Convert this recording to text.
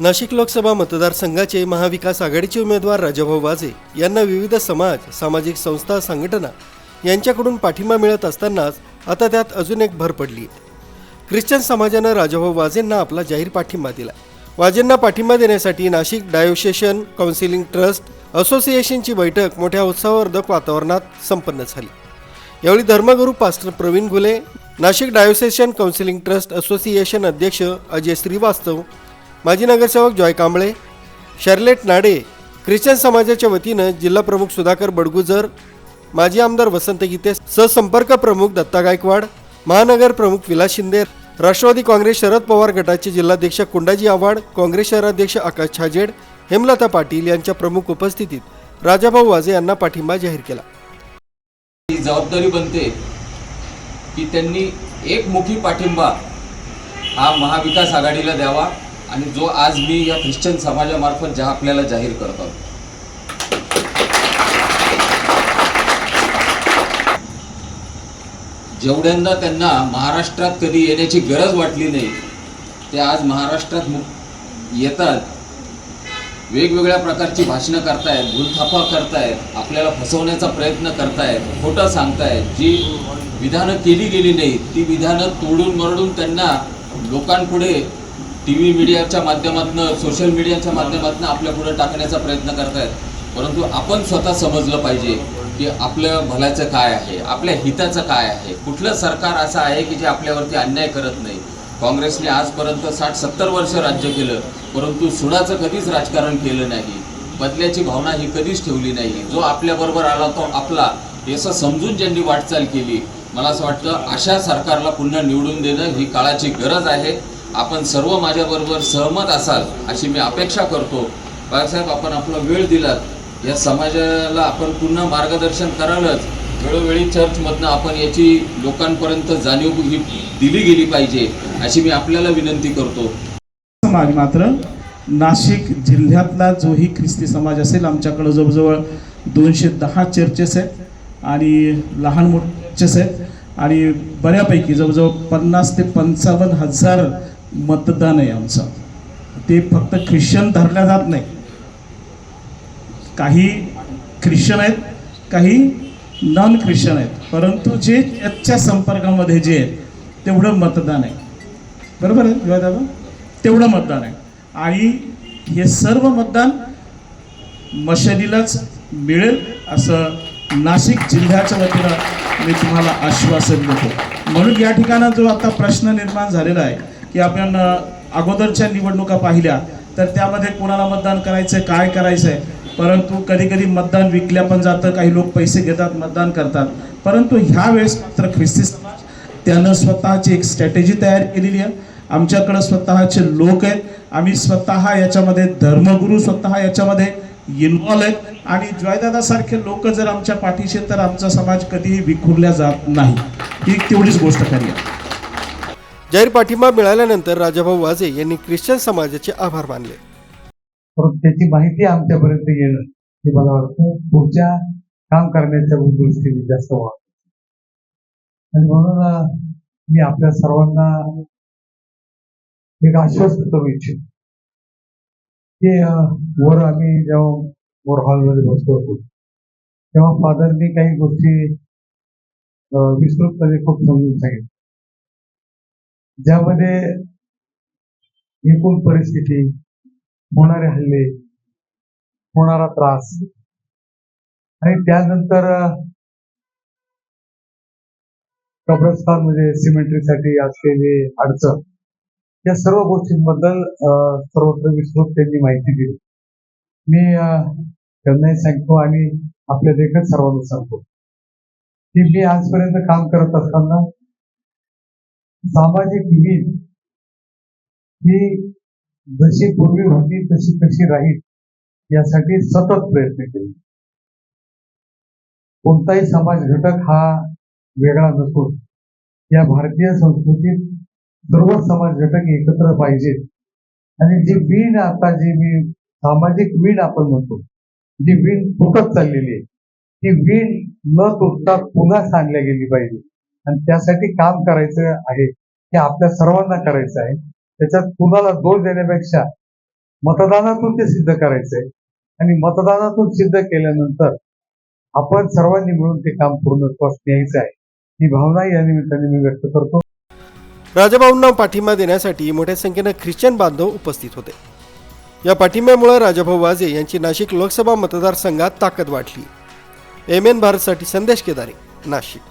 नाशिक लोकसभा मतदारसंघाचे महाविकास आघाडीचे उमेदवार राजाभाऊ वाजे यांना विविध समाज सामाजिक संस्था संघटना यांच्याकडून पाठिंबा मिळत असतानाच आता त्यात अजून एक भर पडली. ख्रिश्चन समाजानं राजाभाऊ वाजेंना आपला जाहीर पाठिंबा दिला. वाजेंना पाठिंबा देण्यासाठी नाशिक डायोसेशन काउन्सिलिंग ट्रस्ट असोसिएशनची बैठक मोठ्या उत्साहवर्धक वातावरणात संपन्न झाली. यावेळी धर्मगुरू pastor Praveen Ghule Nashik diocesan counselling trust association अध्यक्ष अजय श्रीवास्तव माजी नगरसेवक Joy Kamble Charlotte Nade Christian समाजाच्या वतीनं जिल्हा प्रमुख सुधाकर बडगुजर माजी आमदार वसंत गीते सहसंपर्क प्रमुख दत्ता गायकवाड महानगर प्रमुख विलास शिंदे राष्ट्रवादी काँग्रेस शरद पवार गटाचे जिल्हाध्यक्ष कुंडाजी आव्हाड काँग्रेस शहराध्यक्ष आकाश छाजेड हेमलता पाटील यांच्या प्रमुख उपस्थितीत राजाभाऊ वाजे यांना पाठिंबा जाहीर केला. ही जबाबदारी बनते की त्यांनी एकमुखी पाठिंबा हा महाविकास आघाडीला द्यावा. आणि जो आज मी या ख्रिश्चन समाजामार्फत ज्या आपल्याला जाहीर करत. आहोत जेवढ्यांदा त्यांना महाराष्ट्रात कधी येण्याची गरज वाटली नाही ते आज महाराष्ट्रात मु येतात. वेगवेगळ्या प्रकारची भाषणं करतायत भूलथापा करतायत आपल्याला फसवण्याचा प्रयत्न करतायत खोटं सांगतायत. जी विधानं केली गेली नाही ती विधानं तोडून मरडून त्यांना लोकांपुढे टी व्ही मीडियाच्या माध्यमातून सोशल मीडियाच्या माध्यमातून आपल्या पुढे टाकण्याचा प्रयत्न करतायत. परंतु आपण स्वतः समजलं पाहिजे की आपलं भल्याचं काय आहे आपल्या हिताचं काय आहे. कुठलं सरकार असं आहे की जे आपल्यावरती अन्याय करत नाही? काँग्रेसने आजपर्यंत साठ सत्तर वर्ष राज्य केलं परंतु सुडाचं कधीच राजकारण केलं नाही. बदल्याची भावना ही कधीच ठेवली नाही. जो आपल्याबरोबर आला तो आपला. असं समजून ज्यांनी वाटचाल केली मला असं वाटतं अशा सरकारला पुन्हा निवडून देणं ही काळाची गरज आहे. आपण सर्व माझ्याबरोबर सहमत असाल अशी मी अपेक्षा करतो. बाळासाहेब आपण आपला वेळ दिलात. या समाजाला आपण पुन्हा मार्गदर्शन करालच. वेळोवेळी चर्चमधनं आपण याची लोकांपर्यंत जाणीव ही दिली गेली पाहिजे अशी मी आपल्याला विनंती करतो. समाज मात्र नाशिक जिल्ह्यातला जोही ख्रिस्ती समाज असेल आमच्याकडं जवळजवळ दोनशे दहा चर्चेस आहेत आणि लहान मोठेच आहेत. आणि बऱ्यापैकी जवळजवळ पन्नास ते पंचावन्न हजार मतदान आहे आमचं. ते फक्त ख्रिश्चन धरल्या जात नाही. काही ख्रिश्चन आहेत काही नॉन ख्रिश्चन आहेत. परंतु जे त्याच्या संपर्कामध्ये जे आहेत तेवढं मतदान आहे. बरोबर आहे दादा? तेवढं मतदान आहे. आणि हे सर्व मतदान मशालीलाच मिळेल असं नाशिक जिल्ह्याच्या वतीनं मी तुम्हाला आश्वासन देतो. म्हणून या ठिकाणी जो आता प्रश्न निर्माण झालेला आहे की आपण अगोदरच्या निवडणुका पाहिल्या तर त्यामध्ये कोणाला मतदान करायचं आहे काय करायचं आहे परंतु कधी कधी मतदान विकल्या पण जातं काही लोक पैसे घेतात मतदान करतात. परंतु ह्या वेळेस मात्र ख्रिस्ती समाज त्यानं स्वतःची एक स्ट्रॅटेजी तयार केलेली आहे. आमच्याकडं स्वतःचे लोक आहेत. आम्ही स्वतः याच्यामध्ये धर्मगुरू स्वतः याच्यामध्ये इन्व्हॉल्व आहेत. आणि जयदादासारखे लोक जर आमच्या पाठीशी तर आमचा समाज कधीही विखुरल्या जात नाही. ही तेवढीच गोष्ट खरी आहे. जाहीर पाठिंबा मिळाल्यानंतर राजाभाऊ वाजे यांनी ख्रिश्चन समाजाचे आभार मानले. परंतु त्याची माहिती आमच्यापर्यंत येणं हे मला वाटतं पुढच्या काम करण्याच्या दृष्टीने जास्त वाढ आणि म्हणून मी आपल्या सर्वांना एक आश्वस्त करू इच्छितो की वर आम्ही जेव्हा वर हॉलमध्ये बसलो होतो तेव्हा फादरनी काही गोष्टी विस्तृतपणे खूप समजून सांगितलं ज्यामध्ये एकूण परिस्थिती होणारे हल्ले होणारा त्रास आणि त्यानंतर कब्रस्तान म्हणजे सिमेंट्रीसाठी असलेली अडचण या सर्व गोष्टींबद्दल सर्वत्र विस्तृत त्यांनी माहिती दिली. मी त्यांनाही सांगतो आणि आपल्या देखत सर्वांना सांगतो की मी आजपर्यंत काम करत असताना सामाजिक विविध ही जशी पूर्वी होती तशी कशी राहील यासाठी सतत प्रयत्न केले. कोणताही समाज घटक हा वेगळा नसून या भारतीय संस्कृतीत सर्व समाज घटक एकत्र पाहिजेत. आणि जी वीण आता जी मी सामाजिक वीण आपण म्हणतो जी वीण तुटत चाललेली आहे ती वीण न तुटता पुन्हा सांगल्या गेली पाहिजे. आणि त्यासाठी काम करायचं आहे हे आपल्या सर्वांना करायचं आहे. त्याच्यात कुणाला दोष देण्यापेक्षा मतदानातून ते सिद्ध करायचंय आणि मतदानातून सिद्ध केल्यानंतर आपण सर्वांनी मिळून ते काम पूर्णत्वास न्यायचं आहे. ही भावना या निमित्ताने मी व्यक्त करतो. राजाभाऊंना पाठिंबा देण्यासाठी मोठ्या संख्येनं ख्रिश्चन बांधव उपस्थित होते. या पाठिंब्यामुळे राजाभाऊ वाजे यांची नाशिक लोकसभा मतदारसंघात ताकद वाढली एम एन भारतसाठी संदेश केदारे नाशिक.